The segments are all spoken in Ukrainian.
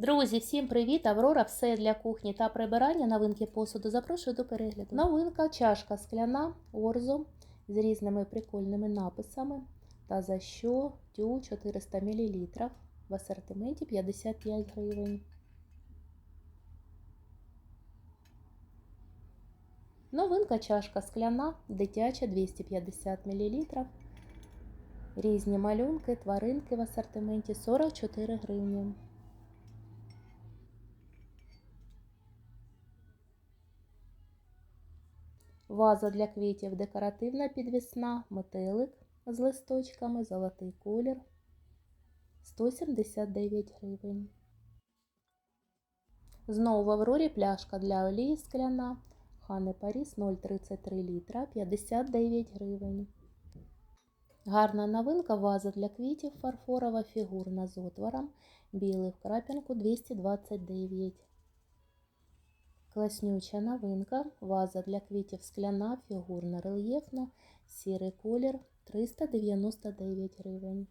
Друзі, всім привіт! Аврора, все для кухні та прибирання, новинки посуду. Запрошую до перегляду. Новинка, чашка скляна, орзо з різними прикольними написами. Та за що тю 400 мл в асортименті 55 гривень. Новинка чашка скляна, дитяча 250 мл. Різні малюнки, тваринки в асортименті 44 гривні. Ваза для квітів декоративна підвісна, метелик з листочками, золотий колір 179 гривень. Знову в Аврорі пляшка для олії скляна. Хане Паріс 0,33 літра 59 гривень. Гарна новинка ваза для квітів фарфорова фігурна з отвором. Білий в крапінку 229 Класнюча новинка, ваза для квітів скляна, фігурна рельєфна, сірий колір 399 гривень.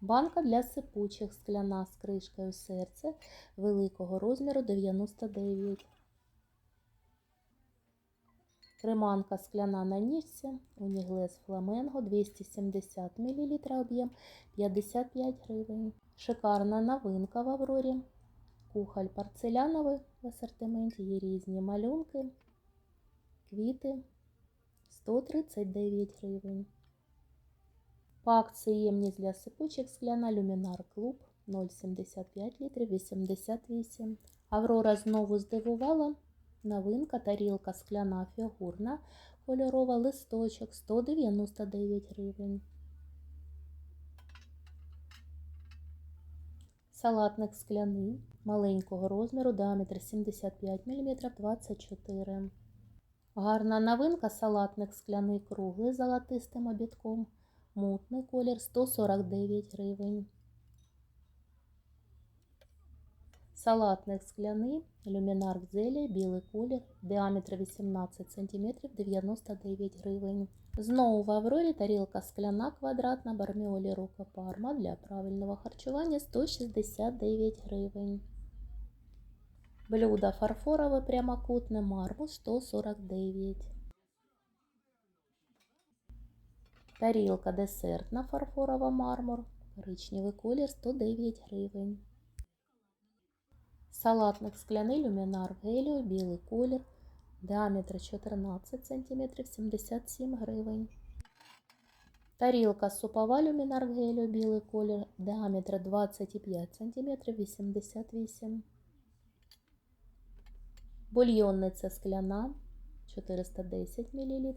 Банка для сипучих скляна з кришкою серце великого розміру 99. Креманка скляна на ніжці, уніглес фламенго 270 мл об'єм 55 гривень. Шикарна новинка в Аврорі. Кухоль порцеляновий в асортименті є різні малюнки, квіти 139 гривень. По акції ємність для сипучих скляна люмінар клуб 0,75 літрів 88. Аврора знову здивувала. Новинка тарілка скляна фігурна, кольорова листочок 199 гривень. Салатник скляний маленького розміру, діаметр 75 мм 24 Гарна новинка салатник скляний круглий золотистим обідком. Мутний колір 149 гривень. Салатник скляний, люмінар зелі, білий колір, діаметр 18 см 99 гривень. Знову в Аврорі тарілка скляна квадратна барміолі рука парма для правильного харчування 169 гривень. Блюдо фарфорове прямокутне мармур 149. Тарілка десертна фарфорова мармур, коричневий колір 109 гривень. Салатник скляний люмінар гелію, білий колір, діаметр 14 см 77 гривень. Тарілка супова люмінар гелію, білий колір, діаметр 25 см 88 Бульйонниця скляна 410 мл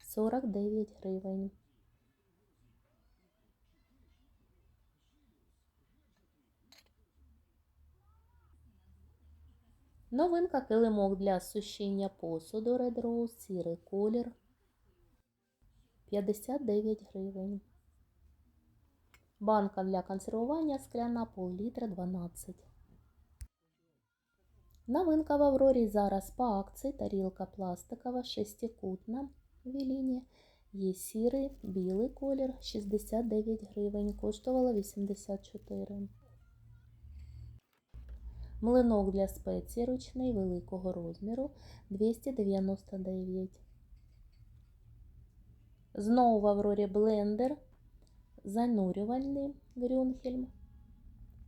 49 гривень. Новинка килимок для сушіння посуду Red Rose, сірий колір 59 гривень. Банка для консервування скляна пол-літра 12. Новинка в Аврорі зараз по акції тарілка пластикова шестикутна в Віліні. Є сірий, білий колір 69 гривень, коштувала 84 Млинок для спеції ручний великого розміру 299. Знову в Аврорі блендер занурювальний Грюнхельм.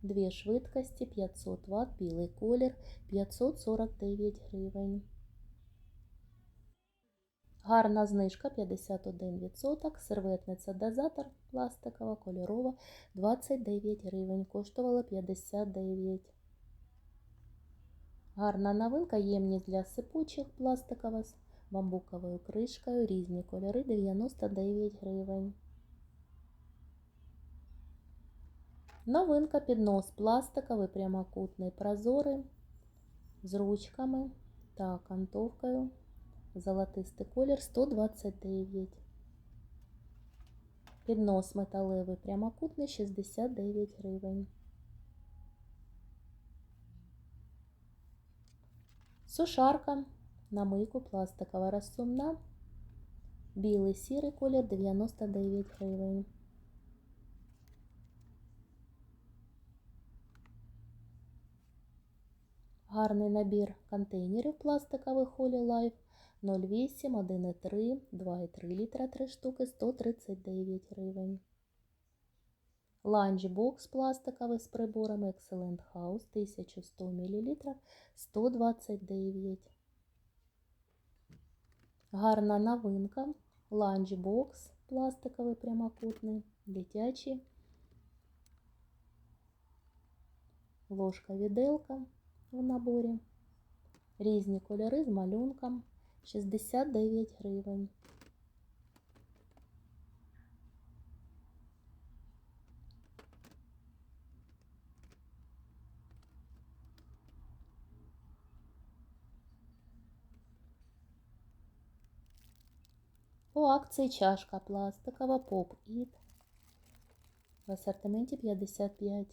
Дві швидкості 500 Вт, білий колір 549 гривень. Гарна знижка 51%. Серветниця дозатор пластикова, кольорова 29 гривень. Коштувала 59 Гарна новинка, ємність для сипучих пластикова з бамбуковою кришкою, різні кольори 99 гривень. Новинка піднос пластиковий прямокутний прозорий з ручками та окантовкою. Золотистий колір 129. Піднос металевий прямокутний 69 гривень. Сушарка на мийку пластикова розсумна Білий сірий колір 99 гривень. Гарний набір контейнерів пластикових Holy Life 08, 1,3, 2,3 літра 3 штуки 139 гривень. Ланчбокс пластиковий з приборами Excellent House 1100 мл 129. Гарна новинка. Ланчбокс пластиковий прямокутний, дитячий. Ложка-віделка в наборі. Різні кольори з малюнком 69 гривень. По акції чашка пластикова It в асортименті 55.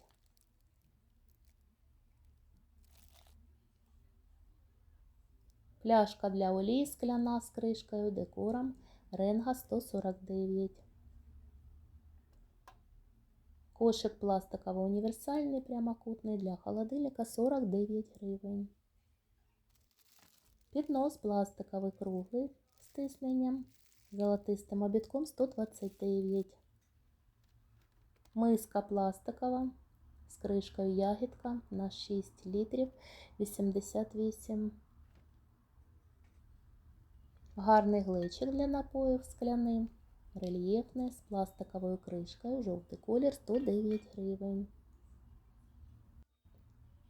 Пляшка для олії скляна з кришкою, декором Ренга 149. Кошик пластиковий універсальний прямокутний для холодильника 49 гривень. Піднос пластиковий круглий з тисненням золотистим обідком 129. Миска пластикова з кришкою ягідка на 6 літрів 88. Гарний глечик для напоїв скляний, рельєфний з пластиковою кришкою, жовтий колір 109 гривень.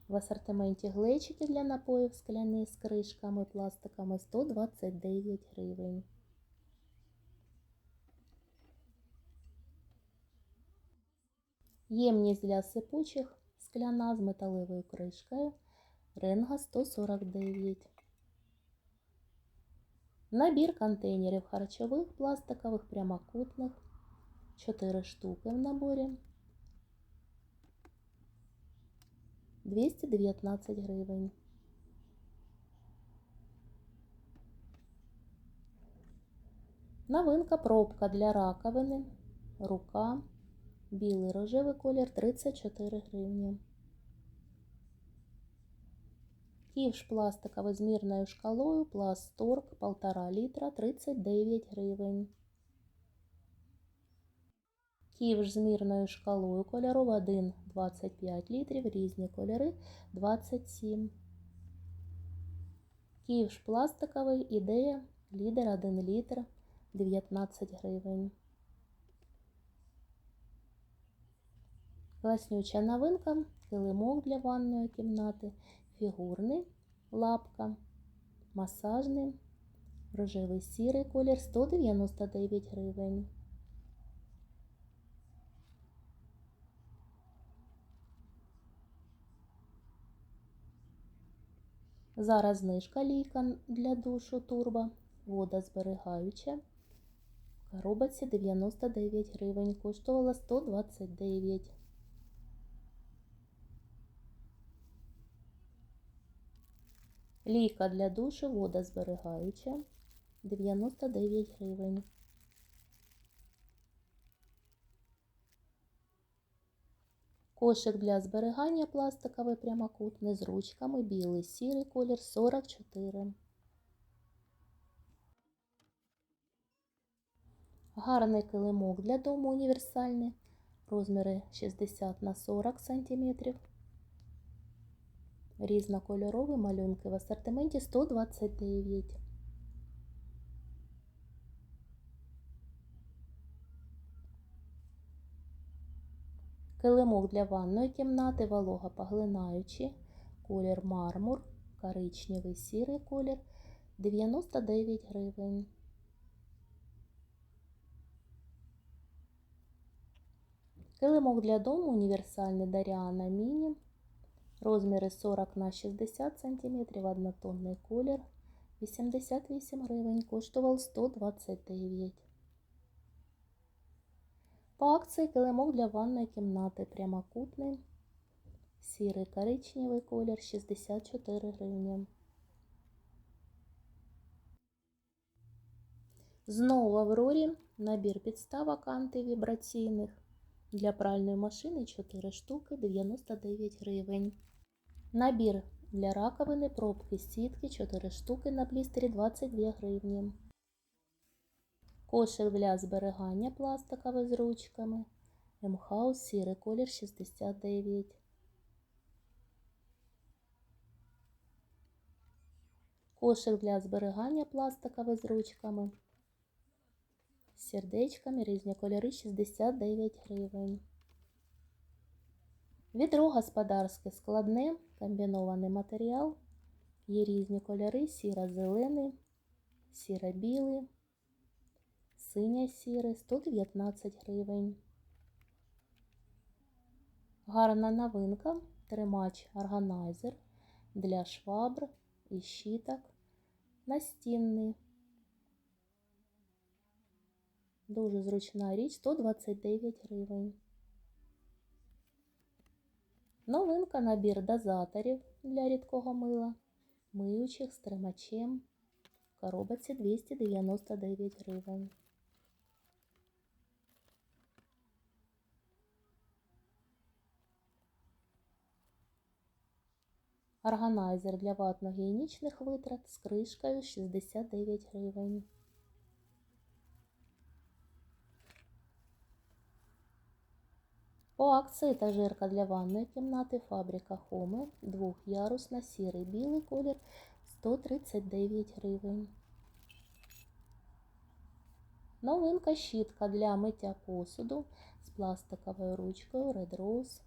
В асортименті глечики для напоїв скляні з кришками пластиками 129 гривень. Ємність для сипучих скляна з металевою кришкою. Ренга 149. Набір контейнерів харчових пластикових прямокутних. 4 штуки в наборі. 219 гривень. Новинка пробка для раковини, рука, білий рожевий колір 34 гривні. Ківш пластиковий з мірною шкалою, пласторг 1,5 літра 39 гривень. Ківш з мірною шкалою кольорова 1,25 літрів, різні кольори 27. Ківш пластиковий, ідея, лідер 1 літр 19 гривень. Класнюча новинка, килимок для ванної кімнати фігурний лапка, масажний, рожевий сірий колір 199 гривень. Зараз знижка лійка для душу турбо, водозберігаюча. В коробці 99 гривень, коштувала 129 Лійка для душу водозберігаюча 99 гривень. Кошик для зберігання пластиковий прямокутний з ручками білий сірий колір 44. Гарний килимок для дому універсальний. Розміри 60 на 40 см. Різнокольорові малюнки в асортименті 129. Килимок для ванної кімнати, волога поглинаючий, колір мармур, коричневий сірий колір 99 гривень. Килимок для дому універсальний Даріана Міні Розміри 40 на 60 см, однотонний колір 88 гривень, коштував 129. По акції килимок для ванної кімнати прямокутний, сірий коричневий колір 64 гривні. Знову в Аврорі набір підставок антивібраційних для пральної машини 4 штуки 99 гривень. Набір для раковини пробки сітки 4 штуки на блістері 22 гривні. Кошик для зберігання пластиковий з ручками. М-хаус сірий колір 69. Кошик для зберігання пластиковий з ручками. З сердечками різні кольори 69 гривень. Відро господарське складне, комбінований матеріал. Є різні кольори: сіро-зелений, сіро-білий, синя-сірий, 119 гривень. Гарна новинка. Тримач органайзер для швабр і щіток. Настінний. Дуже зручна річ 129 гривень. Новинка набір дозаторів для рідкого мила, миючих з тримачем. В коробці 299 гривень. Органайзер для ватно-гігієнічних витрат з кришкою 69 гривень. По акції етажерка для ванної кімнати фабрика Хоми двохярусна сірий білий колір 139 гривень. Новинка щітка для миття посуду з пластиковою ручкою Red Rose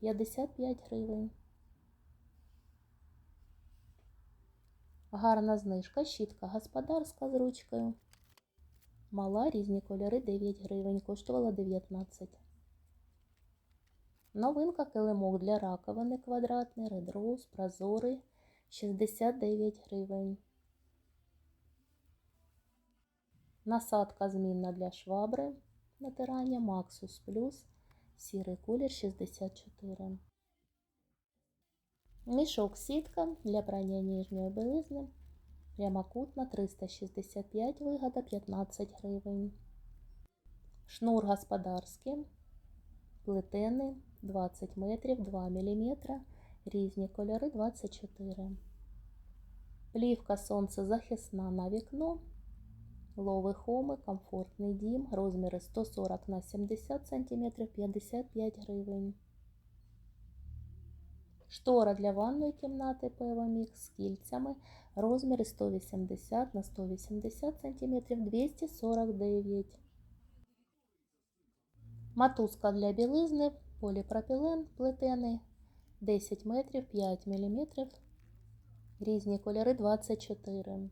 55 гривень. Гарна знижка, щітка господарська з ручкою. Мала різні кольори 9 гривень, коштувала 19. Новинка килимок для раковини квадратний, Rose, прозорий 69 гривень. Насадка змінна для швабри натирання Maxus Plus, сірий колір 64. Мішок сітка для прання ніжньої білизни. Прямокутна 365 вигода 15 гривень. Шнур господарський, плетений 20 метрів 2 мм, різні кольори 24. Плівка сонцезахисна на вікно. Лови хоми, комфортний дім, розміри 140 на 70 см 55 гривень. Штора для ванної кімнати Певамік з кільцями, розміри 180 на 180 см 249 Матузка для білизни, поліпропілен плетений 10 метрів 5 мм, різні кольори 24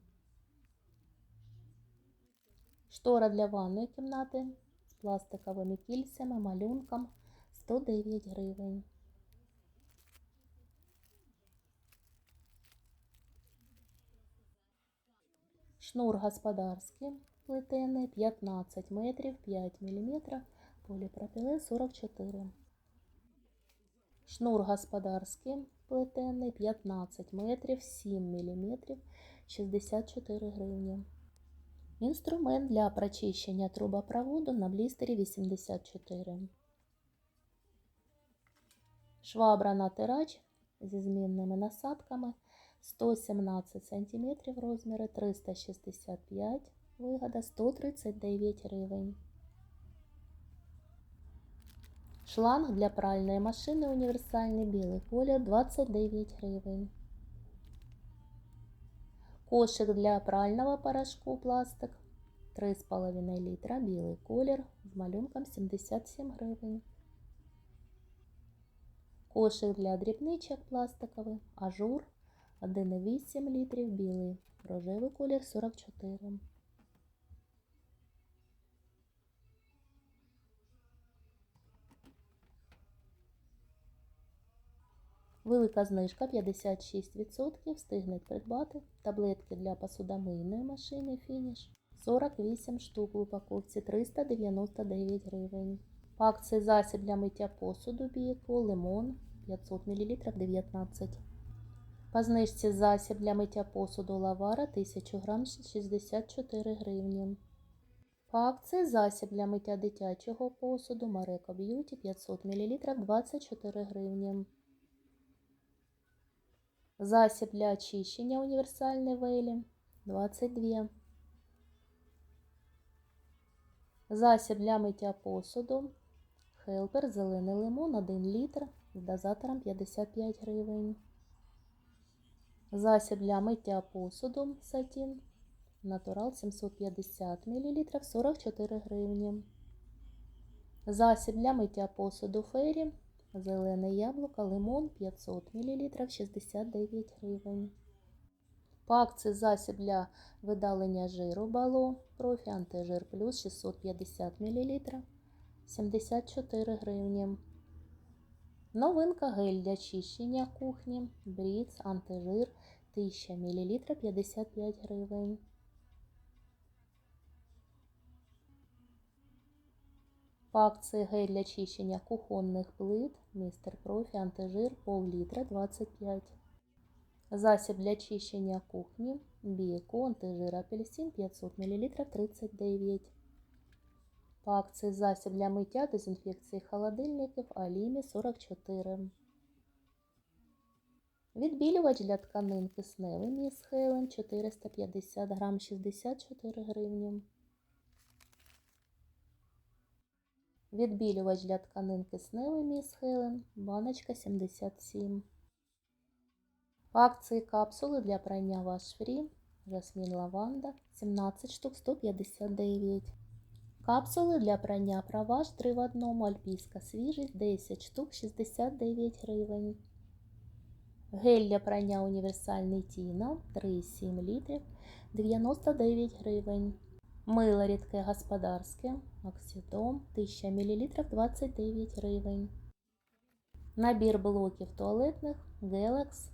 Штора для ванної кімнати з пластиковими кільцями, малюнком 109 гривень. Шнур господарський плетений 15 метрів 5 мм, поліпропілен 44. Шнур господарський плетений 15 метрів 7 мм 64 гривні. Інструмент для прочищення трубопроводу на блістері 84. Швабра натирач зі змінними насадками 117 см розміри 365 вигода 139 гривень. Шланг для пральної машини універсальний білий колір 29 гривень. Кошик для прального порошку пластик 3,5 літра білий колір з малюнком 77 гривень. Кошик для дрібничок пластиковий, ажур 1,8 літрів білий, рожевий колір 44. Велика знижка 56%. Встигнуть придбати таблетки для посудомийної машини фініш 48 штук в упаковці 399 гривень. Акції засіб для миття посуду Бієко, лимон 500 мл 19 По знижці засіб для миття посуду Лавара 1000 грам 64 гривні. По засіб для миття дитячого посуду Марека Б'юті 500 мл 24 гривні. Засіб для очищення універсальний Вейлі 22. Засіб для миття посуду Хелпер зелений лимон 1 літр з дозатором 55 гривень. Засіб для миття посуду Сатін Натурал 750 мл 44 гривні. Засіб для миття посуду Фері Зелене яблуко, лимон 500 мл 69 гривень. По акції засіб для видалення жиру Бало Профі Антижир Плюс 650 мл 74 гривні. Новинка гель для чищення кухні Бріц Антижир 1000 мл 55 гривень. Акції гель для чищення кухонних плит Містер Профі Антижир пол-літра 25. Засіб для чищення кухні Біеко Антижир Апельсин 500 мл 39. По акції засіб для миття дезінфекції холодильників Алімі 44. Відбілювач для тканин кисневий Міс Хелен 450 грам 64 гривні. Відбілювач для тканин кисневий Міс Хелен, баночка 77. По акції капсули для прання Wash Free, жасмін лаванда 17 штук 159. Капсули для прання Праваш 3 в 1, альпійська свіжість 10 штук 69 гривень. Гель для прання універсальний Тіна 3,7 літрів 99 гривень. Мило рідке господарське Оксидом 1000 мл 29 гривень. Набір блоків туалетних Galax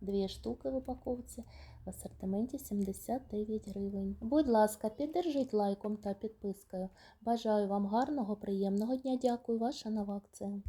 2 штуки в упаковці в асортименті 79 гривень. Будь ласка, піддержіть лайком та підпискою. Бажаю вам гарного, приємного дня. Дякую, ваша нова акція.